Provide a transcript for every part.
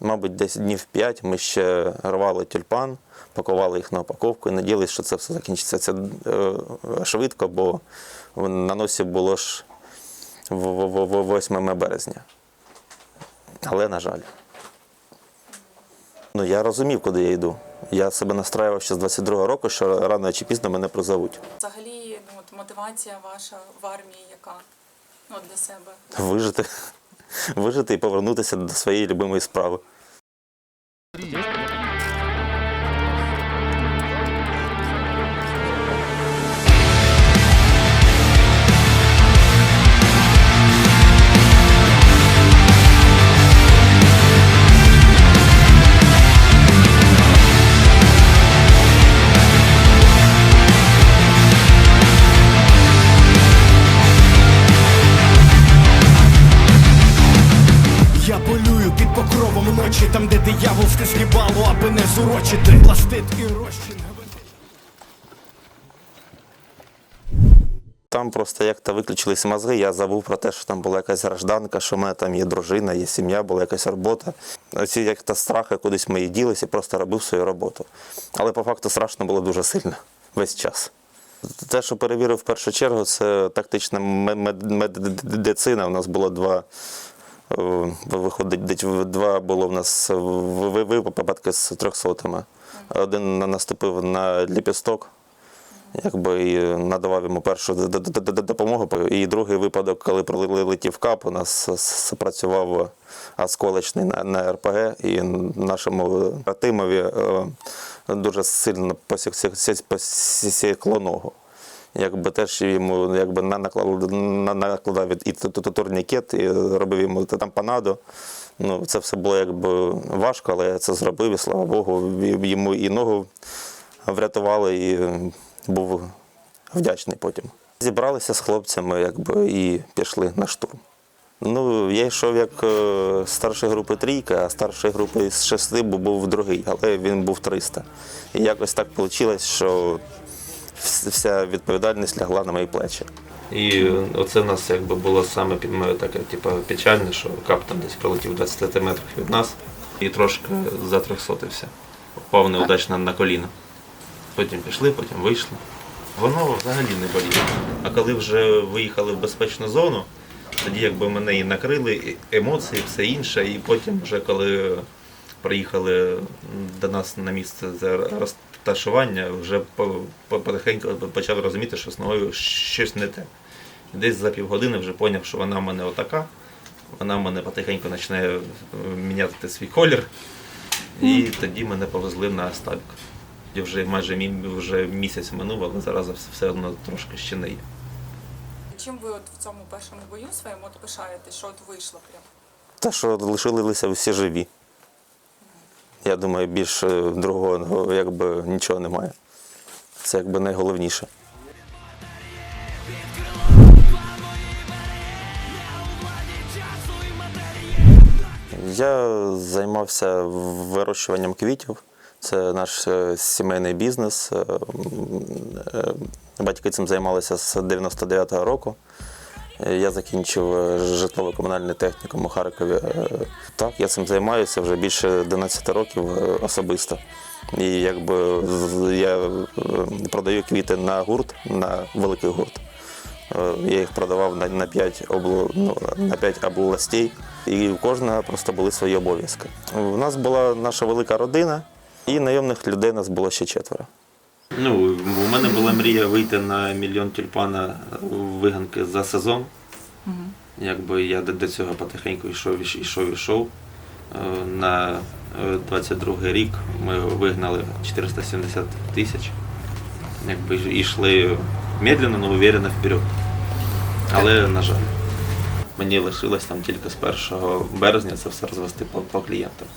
Мабуть, десь днів 5 ми ще рвали тюльпан, пакували їх на упаковку і надіялися, що це все закінчиться це, е, швидко, бо на носі було ж в- в- в- 8 березня. Але, на жаль. Ну, я розумів, куди я йду. Я себе настраював ще з 22-го року, що рано чи пізно мене призовуть. Взагалі, ну от мотивація ваша в армії яка? Ну, для себе. Вижити. Вижити і повернутися до своєї любимої справи. Слібало, аби не зурочити пластит і розчин. Там просто як-то виключились мозги, я забув про те, що там була якась гражданка, що в мене там є дружина, є сім'я, була якась робота. Оці як-то страхи кудись мої ділися, просто робив свою роботу. Але по факту страшно було дуже сильно весь час. Те, що перевірив в першу чергу, це тактична медицина. У нас було два. Е, Виходить, два було в нас випадки з трьохсотими. Один наступив на ліпісток, якби і надавав йому першу допомогу. І другий випадок, коли прилетів кап, у нас спрацював осколочний на, РПГ, і нашому Ратимові е, дуже сильно посік- посікло ногу. Якби теж йому якби на- наклав, на- накладав і ту- ту- ту- турнікет, і робив йому тампонаду. Ну, це все було якби важко, але я це зробив, і слава Богу, йому і ногу врятували і був вдячний потім. Зібралися з хлопцями якби, і пішли на штурм. Ну, я йшов як е, старшої групи трійка, а старшої групи з шести був другий, але він був 300. І якось так вийшло, що вся відповідальність лягла на мої плечі. І оце в нас якби було саме під моє таке, типу, печальне, що кап там десь пролетів 20 метрів від нас і трошки затрьохсотився. Впав неудачно на коліно. Потім пішли, потім вийшли. Воно взагалі не боліло. А коли вже виїхали в безпечну зону, тоді якби мене і накрили, і емоції, все інше. І потім, вже коли приїхали до нас на місце за розташування, вже по- по- потихеньку почав розуміти, що з ногою щось не те. Десь за півгодини вже зрозумів, що вона в мене отака, вона в мене потихеньку починає е, міняти свій колір. І тоді мене повезли на стабік. І вже майже мі- вже місяць минув, але зараз все одно трошки ще не є. Чим ви от в цьому першому бою своєму от пишаєтесь, що от вийшло прям? Та що лишилися всі живі. Я думаю, більше другого ну, якби нічого немає. Це якби найголовніше. Я займався вирощуванням квітів. Це наш е, сімейний бізнес. Е, е, Батьки цим займалися з 99-го року. Е, Я закінчив е, житлово-комунальний технікум у Харкові. Е, Так, я цим займаюся вже більше 11 років особисто. І якби я продаю квіти на гурт, на великий гурт. Я їх продавав на, на, 5 облу, ну, на 5 областей, і у кожного просто були свої обов'язки. У нас була наша велика родина, і найомних людей нас було ще четверо. Ну, у мене була мрія вийти на мільйон тюльпана виганки за сезон. Якби я до, цього потихеньку йшов, йшов, йшов. Е, На 22 рік ми вигнали 470 тисяч. Якби йшли медленно, але уверенно вперед. Але, на жаль, мені лишилось там тільки з 1 березня це все розвести по, по клієнтам,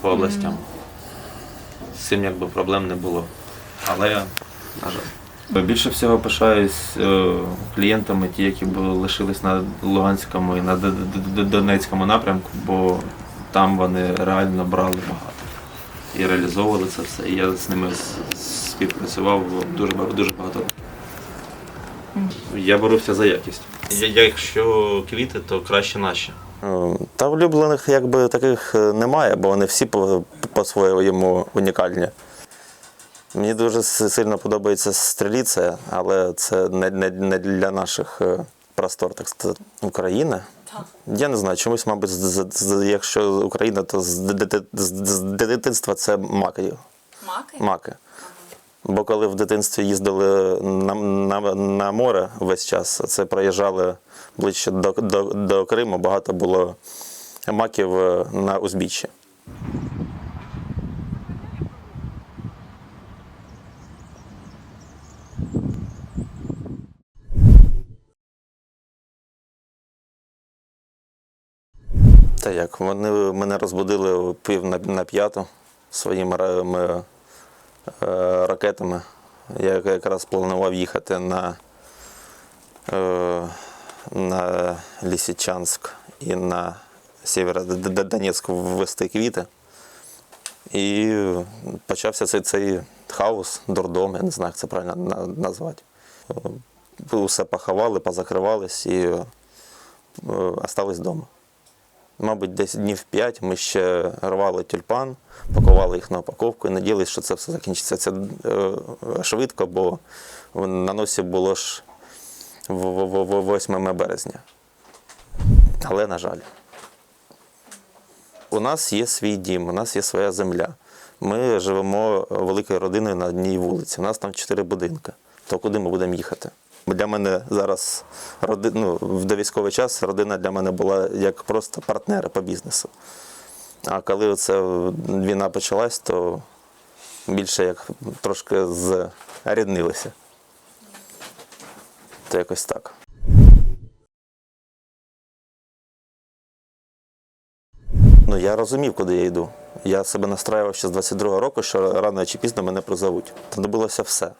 по областям. З цим якби проблем не було. Але, на жаль. Більше всього пишаюсь е, клієнтами, ті, які лишились на Луганському і на Донецькому напрямку, бо там вони реально брали багато і реалізовували це все. І я з ними співпрацював дуже дуже багато. Я боровся за якість. Якщо квіти, то краще наші. Е, Та улюблених якби таких е, немає, бо вони всі по- по-своєму унікальні. Мені дуже сильно подобається стріліця, але це не, не, не для наших е, простор, так сказати. Україна. Так. Я не знаю, чомусь, мабуть, з- з- якщо Україна, то з, з- з дитинства це маки. Маки? маки. Бо коли в дитинстві їздили на, на, на море весь час, це проїжджали ближче до, до, до Криму, багато було маків е, на узбіччі. Та як, вони мене розбудили пів на, на п'яту своїми е, ракетами. Я якраз планував їхати на, е, на Лісичанськ і на Сєвєродонецьк ввести квіти. І почався цей, цей хаос, дурдом, я не знаю, як це правильно назвати. Е, Усе поховали, позакривались і е, остались вдома. Мабуть, десь днів 5 ми ще рвали тюльпан, пакували їх на упаковку і надіялися, що це все закінчиться це, е, швидко, бо на носі було ж в- в- в- 8 березня. Але, на жаль, у нас є свій дім, у нас є своя земля. Ми живемо великою родиною на одній вулиці. У нас там чотири будинки. То куди ми будемо їхати? Для мене зараз ну, в довійськовий час родина для мене була як просто партнери по бізнесу. А коли це війна почалась, то більше як трошки зріднилися. То якось так. Ну, я розумів, куди я йду. Я себе настраював ще з 22-го року, що рано чи пізно мене призовуть. Знадобилося все.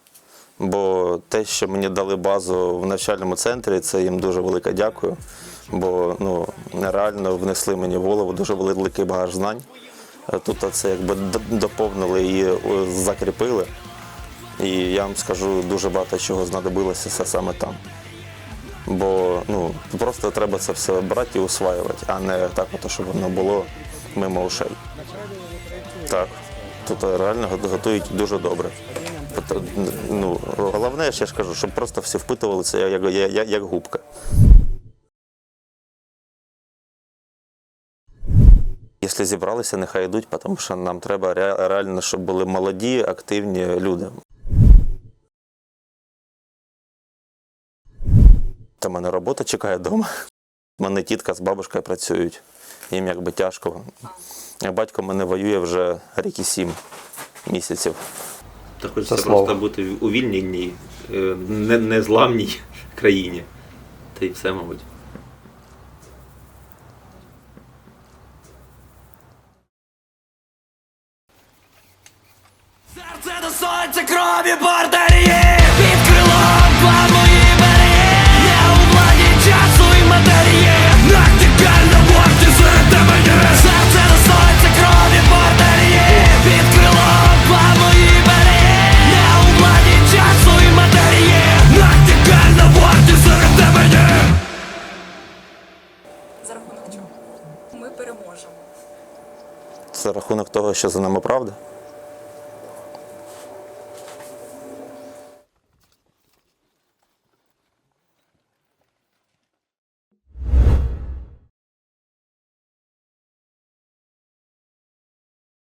Бо те, що мені дали базу в навчальному центрі, це їм дуже велике дякую. Бо ну, реально внесли мені в голову дуже великий багаж знань. Е, Тут це якби доповнили і е, закріпили. І я вам скажу, дуже багато чого знадобилося саме там. Бо ну, просто треба це все брати і усваювати, а не так, от, щоб воно було мимо ушей. Так, тут реально готують дуже добре. Тобто, ну, головне, я ж кажу, щоб просто всі впитувалися як, як, як, як губка. Якщо зібралися, нехай йдуть, тому що нам треба реально, щоб були молоді, активні люди. Та мене робота чекає вдома. У мене тітка з бабушкою працюють. Їм якби тяжко. Батько мене воює вже рік і сім місяців. Та хочеться Це просто бути у увільненій, е, не- незламній країні. Та й все, мабуть. Серце до сонця крові бордарі Це рахунок того, що за нами правда.